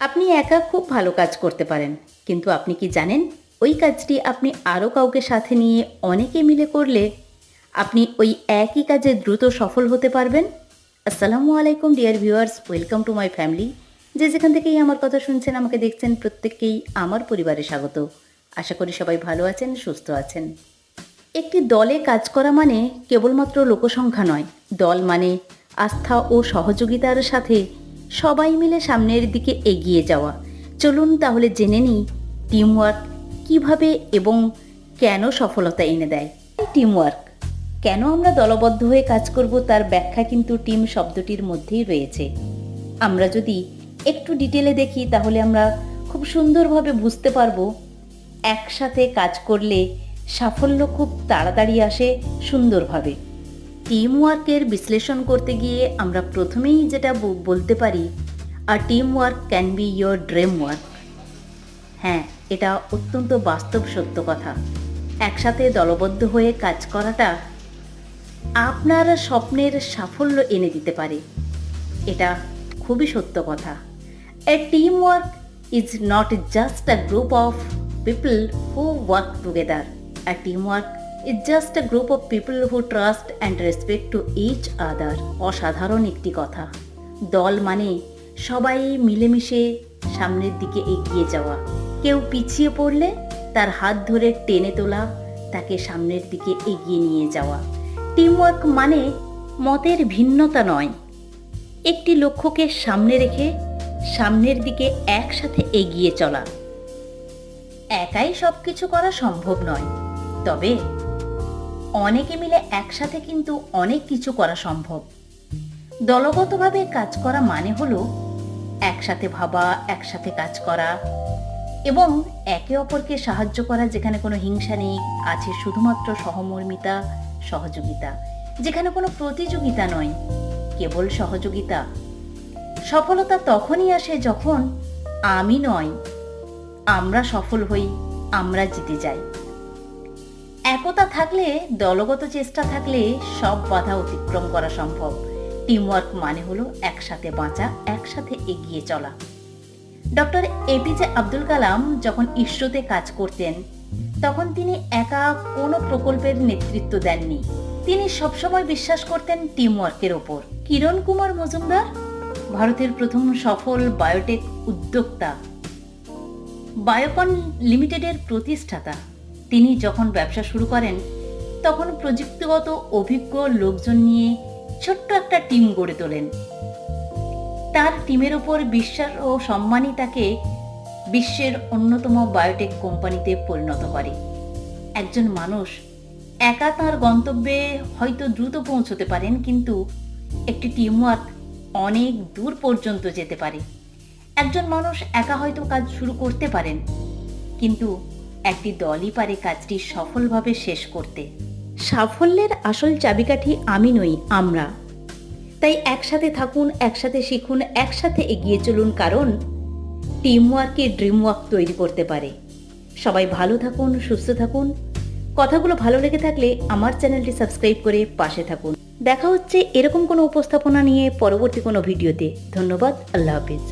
আপনি একা খুব ভালো কাজ করতে পারেন। কিন্তু আপনি কি জানেন, ওই কাজটি আপনি আরও কাউকে সাথে নিয়ে অনেকে মিলে করলে আপনি ওই একই কাজে দ্রুত সফল হতে পারবেন? আসসালামু আলাইকুম, dear viewers, welcome to my family. যে যেখান থেকেই আমার কথা শুনছেন, আমাকে দেখছেন, প্রত্যেককেই আমার পরিবারে স্বাগত। আশা করি সবাই ভালো আছেন, সুস্থ আছেন। একটি দলে কাজ করা মানে কেবলমাত্র লোকসংখ্যা নয়। দল মানে আস্থা ও সহযোগিতার সাথে সবাই মিলে সামনের দিকে এগিয়ে যাওয়া। চলুন তাহলে জেনে নিই টিমওয়ার্ক কীভাবে এবং কেন সফলতা এনে দেয়। টিমওয়ার্ক কেন আমরা দলবদ্ধ হয়ে কাজ করব তার ব্যাখ্যা কিন্তু টিম শব্দটির মধ্যেই রয়েছে। আমরা যদি একটু ডিটেলে দেখি তাহলে আমরা খুব সুন্দরভাবে বুঝতে পারব একসাথে কাজ করলে সাফল্য খুব তাড়াতাড়ি আসে সুন্দরভাবে। টিম ওয়ার্কের বিশ্লেষণ করতে গিয়ে আমরা প্রথমেই যেটা বলতে পারি আর team work can be your dream work হ্যাঁ এটা অত্যন্ত বাস্তব সত্য কথা। একসাথে দলবদ্ধ হয়ে কাজ করাটা আপনার স্বপ্নের সাফল্য এনে দিতে পারে। এটা খুবই সত্য কথা। A team work is not just a group of people who work together a team work is just a group of people who trust and respect to each other অসাধারণ একটি কথা। দল মানে সবাই মিলেমিশে সামনের দিকে এগিয়ে যাওয়া। কেউ পিছিয়ে পড়লে তার হাত ধরে টেনে তোলা, তাকে সামনের দিকে এগিয়ে নিয়ে যাওয়া। টিমওয়ার্ক মানে মতের ভিন্নতা নয়। একটি লক্ষ্যকে সামনে রেখে সামনের দিকে একসাথে এগিয়ে চলা। একাই সব কিছু করা সম্ভব নয়। তবে অনেকে মিলে একসাথে কিন্তু অনেক কিছু করা সম্ভব। দলগতভাবে কাজ করা মানে হলো একসাথে ভাবা, একসাথে কাজ করা এবং একে অপরকে সাহায্য করা যেখানে কোনো হিংসা নেই, আছে শুধুমাত্র সহমর্মিতা, সহযোগিতা। যেখানে কোনো প্রতিযোগিতা নয়, কেবল সহযোগিতা। সফলতা তখনই আসে যখন আমি নয়, আমরা সফল হই, আমরা জিতে যাই। একতা থাকলে, দলগত চেষ্টা থাকলে সব বাধা অতিক্রম করা সম্ভব। টিমওয়ার্ক মানে হলো একসাথে বাঁচা, একসাথে এগিয়ে চলা। ডক্টর এপিজে আব্দুল কালাম যখন ইসরোতে কাজ করতেন, তখন তিনি একা কোনো প্রকল্পের নেতৃত্ব দেননি। তিনি সবসময় বিশ্বাস করতেন টিমওয়ার্কের ওপর। কিরণ কুমার মজুমদার? ভারতের প্রথম সফল বায়োটেক উদ্যোক্তা। বায়োকন লিমিটেডের প্রতিষ্ঠাতা। তিনি যখন ব্যবসা শুরু করেন, তখন প্রযুক্তিগত অভিজ্ঞ লোকজন নিয়ে ছোট্ট একটা টিম গড়ে তোলেন। তার টিমের ওপর বিশ্বাস ও সম্মানই তাকে বিশ্বের অন্যতম বায়োটেক কোম্পানিতে পরিণত করে। একজন মানুষ একা তার গন্তব্যে হয়তো দ্রুত পৌঁছতে পারেন, কিন্তু একটি টিমওয়ার্ক অনেক দূর পর্যন্ত যেতে পারে। একজন মানুষ একা হয়তো কাজ শুরু করতে পারেন, কিন্তু একটি দলই পারে কাজটি সফলভাবে শেষ করতে। সাফল্যের আসল চাবিকাঠি আমি নই, আমরা। তাই একসাথে থাকুন, একসাথে শিখুন, একসাথে এগিয়ে চলুন, কারণ টিম টিমওয়ার্কে ড্রিম ওয়ার্ক তৈরি করতে পারে। সবাই ভালো থাকুন, সুস্থ থাকুন। কথাগুলো ভালো লেগে থাকলে আমার চ্যানেলটি সাবস্ক্রাইব করে পাশে থাকুন। দেখা হচ্ছে এরকম কোনো উপস্থাপনা নিয়ে পরবর্তী কোনো ভিডিওতে। ধন্যবাদ, আল্লাহ হাফিজ।